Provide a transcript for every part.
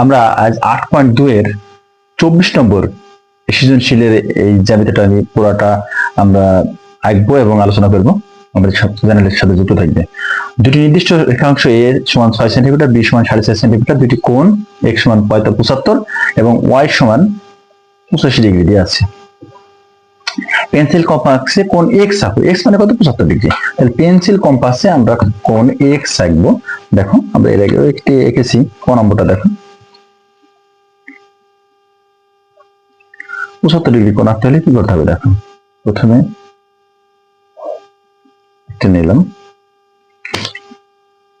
আমরা আজ আট পয়েন্ট দুয়ের চব্বিশ নম্বর সৃজনশীলের এই জ্যামিতিটা আমি পুরাটা আমরা আঁকবো এবং আলোচনা করব। আমাদের চ্যানেলের সাথে যুক্ত থাকবে। দুটি নির্দিষ্ট রেখাংশ এ সমান ছয় সেন্টিমিটার বি সমান সাড়ে চার সেন্টিমিটার দুটি কোণ এক্স সমান পঁয়তাল্লিশ পঁচাত্তর এবং ওয়াই সমান পঁচাশি ডিগ্রি দিয়ে আছে। পেন্সিল কম্পাসে কোন এক্স আঁকবো। এক্স মানে কত? পঁচাত্তর ডিগ্রি। তাহলে পেন্সিল কম্পাসে আমরা কোন এক্স আঁকবো। দেখো, আমরা এর আগে একটি এঁকেছি। কোন নম্বরটা দেখো। পঁচাত্তর ডিগ্রি কোন আঁকতে হলে কি করতে হবে দেখো? প্রথমে একটা নিলাম।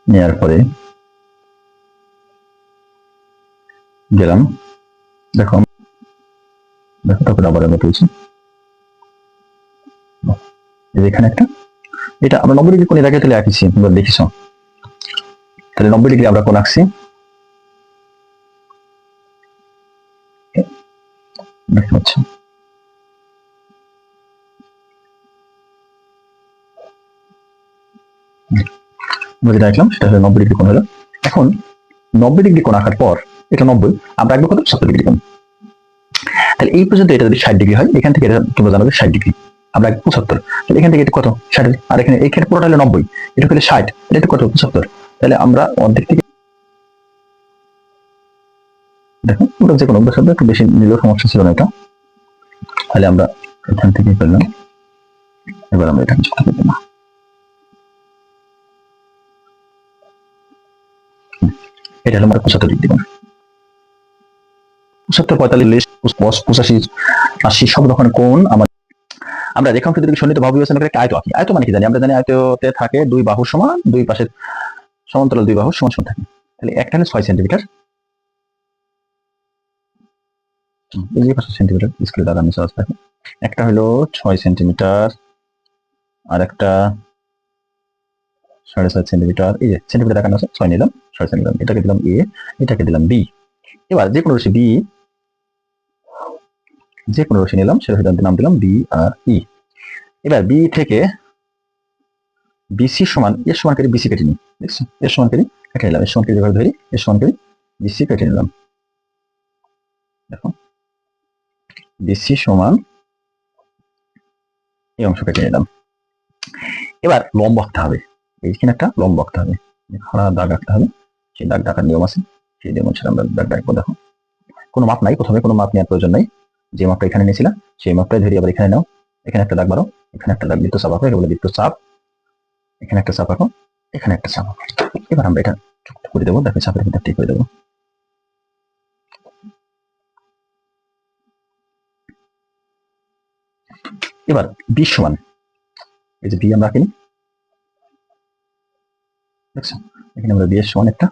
নেওয়ার পরে গেলাম। দেখো দেখো, তারপরে আবার আমি যে এখানে একটা। এটা আমরা নব্বই ডিগ্রি এর আগে তাহলে আঁকিছি দেখিস তাহলে নব্বই ডিগ্রি আমরা কোন আঁকছি। দেখতে পাচ্ছ। আমরা যেটা আঁকলাম সেটা হলো নব্বই ডিগ্রি কোণ হলো। এখন নব্বই ডিগ্রি কোণ আঁকার পর, এটা নব্বই, আমরা আঁকবো কত? সত্তর ডিগ্রি কোণ। তাহলে এই পর্যন্ত এটা যদি ষাট ডিগ্রি হয়, এখান থেকে এটা তোমরা জানো যে ষাট ডিগ্রি। আমরা আঁকবো পঁচাত্তর। তাহলে এখান থেকে এটা কত? ষাট। আর এখানে এখানে পুরোটা হলো নব্বই। এটা হলো ষাট। এটা কত? পঁচাত্তর। তাহলে আমরা অর্ধেক থেকে দেখো, ওটা যে কোনো শব্দ একটু বেশি নিলেও সমস্যা ছিল না এটা। তাহলে আমরা এখান থেকে করলাম এবার আমরা এটা যুক্ত করে দিলাম এটা হলো আমরা পঁচাত্তর পঁচাত্তর, পঁয়তাল্লিশ পঁচাশি, আশি, সব রকম কোন আমার আমরা রেখাংশ যদি সন্নিহিত বাহু বিবেচনা করে আয়ত আঁকি। আয়ত মানে কি জানি? আমরা জানি আয়ততে থাকে দুই বাহু সমান, দুই পাশের সমান্তরাল দুই বাহু সমান সমান থাকে। তাহলে একটা ছয় সেন্টিমিটার। সেন্টিমিটার স্কেল আমি সহজ থাকে একটা হলো ছয় সেন্টিমিটার আর একটা সাড়ে ছয় সেন্টিমিটার এই যে সেন্টিমিটার দেখানো আছে, ছয় নিলাম ছয় সেন্টিমিটার এটাকে দিলাম এ এটাকে দিলাম বি এবার যে কোনো রশি বি যে কোনো রশি নিলাম সেটা নাম দিলাম বি আর ই এবার বি থেকে বিসি সমান এর সমান করে বিসি কেটে নিই, দেখছ? এর সমান করে কেটে নিলাম এর সমান যেভাবে ধরি এর সমান করে বিসি কেটে নিলাম। দেখো বিসি সমান এই অংশটা কেটে নিলাম। এবার লম্ব আঁকতে হবে। এইখানে একটা লম্ব আঁকতে হবে। খাড়া দাগ আঁকতে হবে। সেই দাগ ডাকার নিয়ম আছে। সেই নিয়ম অনুসারে আমরা দাগ ডাকবো দেখো, কোনো মাপ নাই। প্রথমে কোনো মাপ নেওয়ার প্রয়োজন নাই। যে মাপটা এখানে নিয়েছিলাম সেই মাপটাই ধরি আবার এখানে নাও। এখানে একটা দাগ বারো এখানে একটা দাগ বৃত্ত চাপ। আঁকো এটা বলে বৃত্ত চাপ। এখানে একটা চাপ আঁকো। এখানে একটা চাপ আঁকো। এবার আমরা এটা করে দেবো। দেখো, চাপের ভিতর ঠিক করে দেবো। এবার বি সমান, এই যে বি আমরা কিনি দেখছ এখানে আমরা বি এর সমান একটা,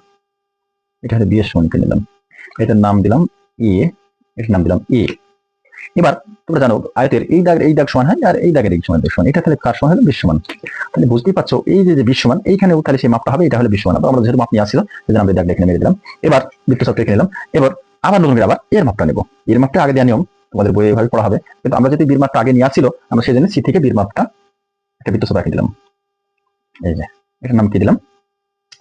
এটা হলো বি এর সমান কিনে নিলাম। এটার নাম দিলাম এ এটার নাম দিলাম এ এবার তোমরা জানো, আয়তের এই দাগ এই দাগ সমান হয় আর এই দাগের এই সমান সমান। এটা তাহলে কার সমান হলো বিশ সমান। তাহলে বুঝতেই পারছ, এই যে যে বিশ সমান এইখানে তাহলে সেই মাপটা হবে, এটা হলো বিশ সমান। আমরা যেহেতু মাপ নিয়ে আসছিল সেজন্য আমরা এই দাগটা এখানে মেরে দিলাম। এবার বৃত্ত চাপটা এখানে নিলাম। এবার আবার নতুন করে আবার এর মাপটা নেব। এর মাপটা আগে দেওয়া নিয়ম। তোমাদের বইয়ে এভাবে পড়া হবে। কিন্তু আমরা যদি বীরমাপটা আগে নিয়ে আসছিল আমরা সেই জন্য সি থেকে বীর মাপটা একটা বৃত্ত রেখে দিলাম। এই যে, এটার নাম কি দিলাম?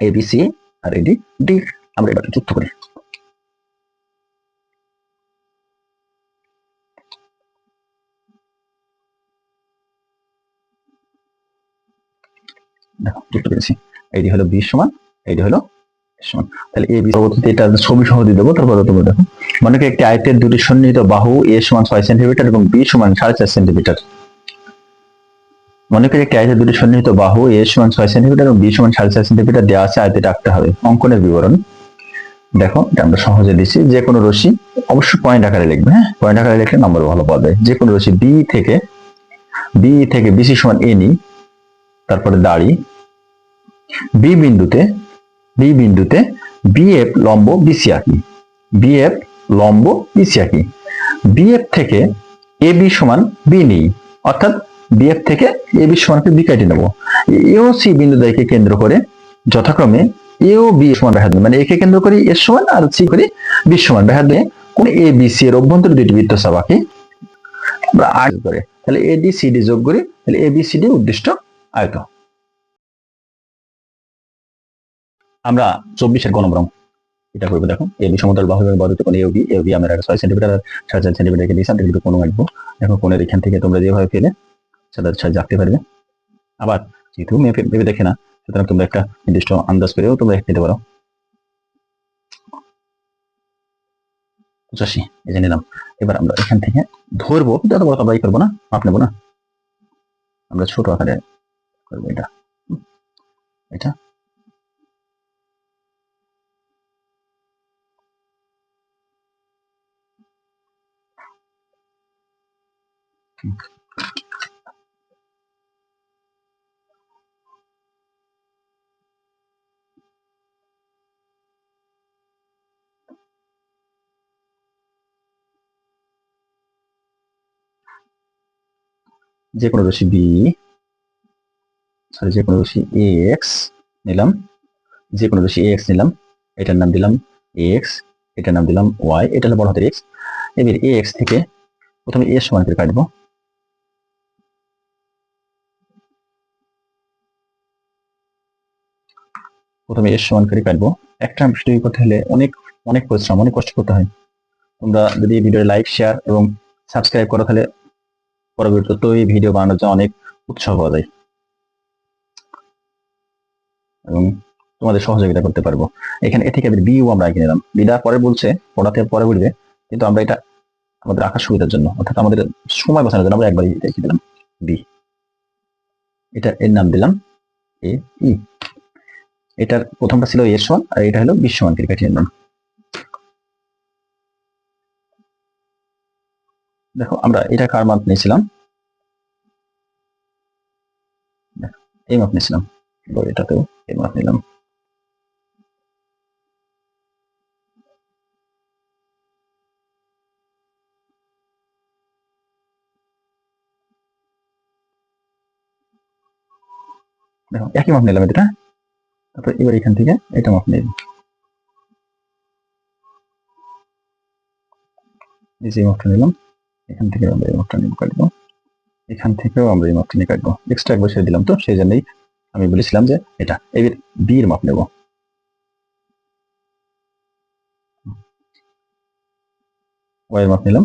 এ বি সি আর এডি ডি আমরা এবার যুক্ত করি। দেখো, যুক্ত করেছি। এইটি হলো বিশ সমান এইটি হলো সমান। তাহলে এ বি এটা ছবি সহ দিয়ে দেবো, তারপরে তোমরা দেখো। মনে করি একটি আয়তের দুটি সন্নিহিত বাহু এ সমান ছয় সেন্টিমিটার এবং বি সমান সাড়ে চার সেন্টিমিটার। মনে করি একটি আয়তের দুটি সন্নিহিত বাহু এ সমান ছয় সেন্টিমিটার এবং বি সমান সাড়ে চার সেন্টিমিটার দেওয়া আছে আয়তে রাখতে হবে। অঙ্কনের বিবরণ। দেখো, এটা আমরা সহজে দিচ্ছি যে কোনো রশি অবশ্যই পয়েন্ট আকারে লিখবে হ্যাঁ? পয়েন্ট আকারে লিখলে নম্বর ভালো পাবে যে কোনো রশি বি থেকে বি থেকে বিসি সমান এ নি তারপরে দাড়ি। বি বিন্দুতে বি বিন্দুতে বিএফ লম্ব বিসি আঁকি বিএফ লম্ব বিসি আঁকি বিএফ থেকে এ বি সমান বি নেই। অর্থাৎ বিএফ থেকে এ বি সমানকে বি কেটে নেব। এও সি বিন্দু দ্বয়কে কেন্দ্র করে যথাক্রমে এও বি সমান ব্যাহাত মানে একে কেন্দ্র করি এর সমান আর সি করি বি সমান। ব্যাহাত দিয়ে কোন এ বি সি এর অভ্যন্তরে দুটি বৃত্ত সাবাকে আমরা আগ করে, তাহলে এ ডি সি ডি যোগ করি, তাহলে এ বি সি ডি উদ্দিষ্ট আয়ত আমরা চব্বিশের গণবরং এটা করব, দেখো। এবি সমতল বাহু এবং বদ্ধ কোণ এবি এবি আমরা ছয় সেন্টিমিটার আর সাড়ে চার সেন্টিমিটার রেখে দিয়েছি আমরা কিন্তু কোনো আঁকবো। দেখো, কোণের এখান থেকে তোমরা যেভাবে ফেলে সেটা ছয় আঁকতে পারবে। আবার যেহেতু মেয়ে ভেবে দেখে না, সুতরাং তোমরা একটা নির্দিষ্ট আন্দাজ করেও তোমরা নিতে পারো। পঁচাশি, এই যে নিলাম। এবার আমরা এখান থেকে ধরবো এত বড় আমরা করব না, মাপ নেব না। আমরা ছোট আকারে করব এটা। এটা। যে কোনো রশি বি সরি যে কোনো রশি এক্স নিলাম। যে কোনো রশি এক্স নিলাম, এটার নাম দিলাম এক্স এটার নাম দিলাম ওয়াই এটা হলো বড় হাতের এক্স এবার এক্স থেকে প্রথমে এ সমান কাটবো। প্রথমে এর সমান করে কাটবো। একটা ভিডিও করতে হলে অনেক অনেক পরিশ্রম, অনেক কষ্ট করতে হয়। তোমরা যদি ভিডিও লাইক শেয়ার এবং সাবস্ক্রাইব করো তাহলে পরবর্তীতে এই ভিডিও বানানোর জন্য অনেক উৎসাহ পাওয়া যায়। এবং তোমাদের সহযোগিতা করতে পারব। এখানে এ থেকে বিও আমরা এগিয়ে নিলাম। বিদা পরে বলছে, পড়াতে পরে বলবে, কিন্তু আমরা এটা আমাদের রাখার সুবিধার জন্য, অর্থাৎ আমাদের সময় বাঁচানোর জন্য আমরা একবারই রেখে দিলাম বি এটা এর নাম দিলাম এ ই এটার প্রথমটা ছিল এর সমান আর এটা হলো বিশ সমান ক্রিকেট নিলাম দেখো, আমরা এটা কার মাপ নিয়েছিলাম? এই মাপ নিয়েছিলাম। এটাতেও এই মাপ নিলাম। দেখো, একই মাপ নিলাম এটা তারপর এবার এখান থেকে এটা মাপ নিলাম এই যে মাপটা নিলাম, এখান থেকে আমরা এই মাপটা নিয়ে কাটবো। এখান থেকেও আমরা এই মাপটা নিয়ে কাটবো। এক্সট্রা একবার ছেড়ে দিলাম তো, সেই জন্যই আমি বলেছিলাম যে এটা এবার বি এর মাপ নেব। ওয়াই এর মাপ নিলাম।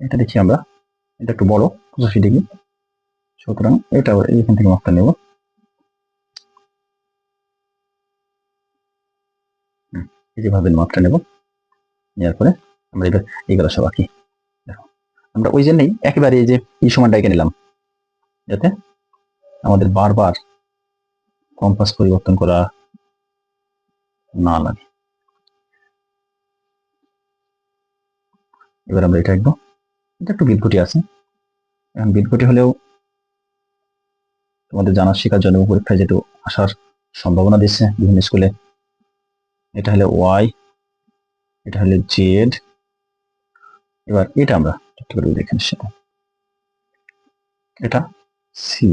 এটা দেখি আমরা, এটা একটু বড়, পঁচাশি ডিগ্রি। সুতরাং এটা এইখান থেকে মাপটা নেব হুম, এই যেভাবে মাপটা নেব নেওয়ার পরে আমরা এবার এইগুলো সব আঁকি। দেখো, আমরা ওই জন্যই একেবারে এই যে ই সমান ডাইকে নিলাম। যাতে আমাদের বারবার কম্পাস পরিবর্তন করা না লাগে। এবার আমরা এটা আঁকবো। এটা একটু বিদঘুটি আছে। এখন বিদঘুটি হলেও তোমাদের জানার শেখার জন্য পরীক্ষায় যেহেতু আসার সম্ভাবনা দিচ্ছে, বিভিন্ন স্কুলে এটা হলো ওয়াই এটা হলো জেড এবার এটা আমরা করে দেখে নিচ্ছি এটা সি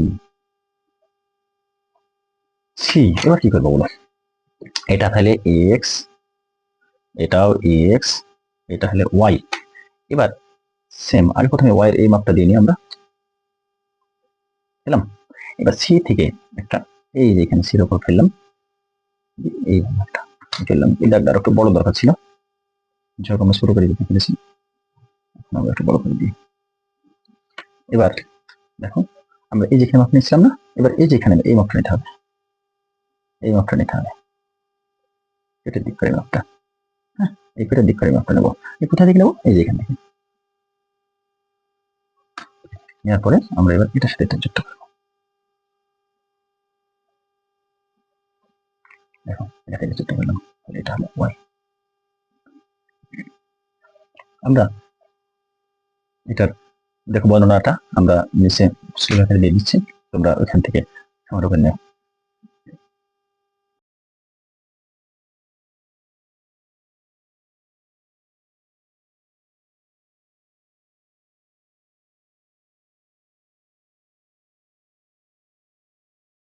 সি এবার কি করব বলো? এটা তাহলে এক্স এটাও এক্স এটা হলে ওয়াই এবার সেম আগে প্রথমে ওয়াই এই মাপটা দিয়ে নিই আমরা। পেলাম? এবার সি থেকে একটা এই যে এখানে সির ওপর ফেললাম, এই একটা ফেললাম এই দাগটা একটু বড় দরকার ছিল। যখন আমরা শুরু করে দিতে আমরা একটু বড় করে দিই। এবার দেখো, আমরা এই যেখানে মাপ নিয়েছিলাম না, এবার এই যেখানে এই মাপটা নিতে হবে। এই মাপটা নিতে হবে। পেটের দিক করে মাপটা হ্যাঁ এই পেটের দিক করে মাপটা নেব। এই কোথা থেকে নেব? এই যে এখান থেকে। নেওয়ার পরে আমরা এবার এটার সাথে এটা যুক্ত করব। এটাকে যুক্ত করলাম এটা হলো ওয়াই আমরা এটার, দেখো বর্ণনাটা আমরা নিচে আকারে দিয়ে দিচ্ছি, তোমরা ওইখান থেকে সংগ্রহ করে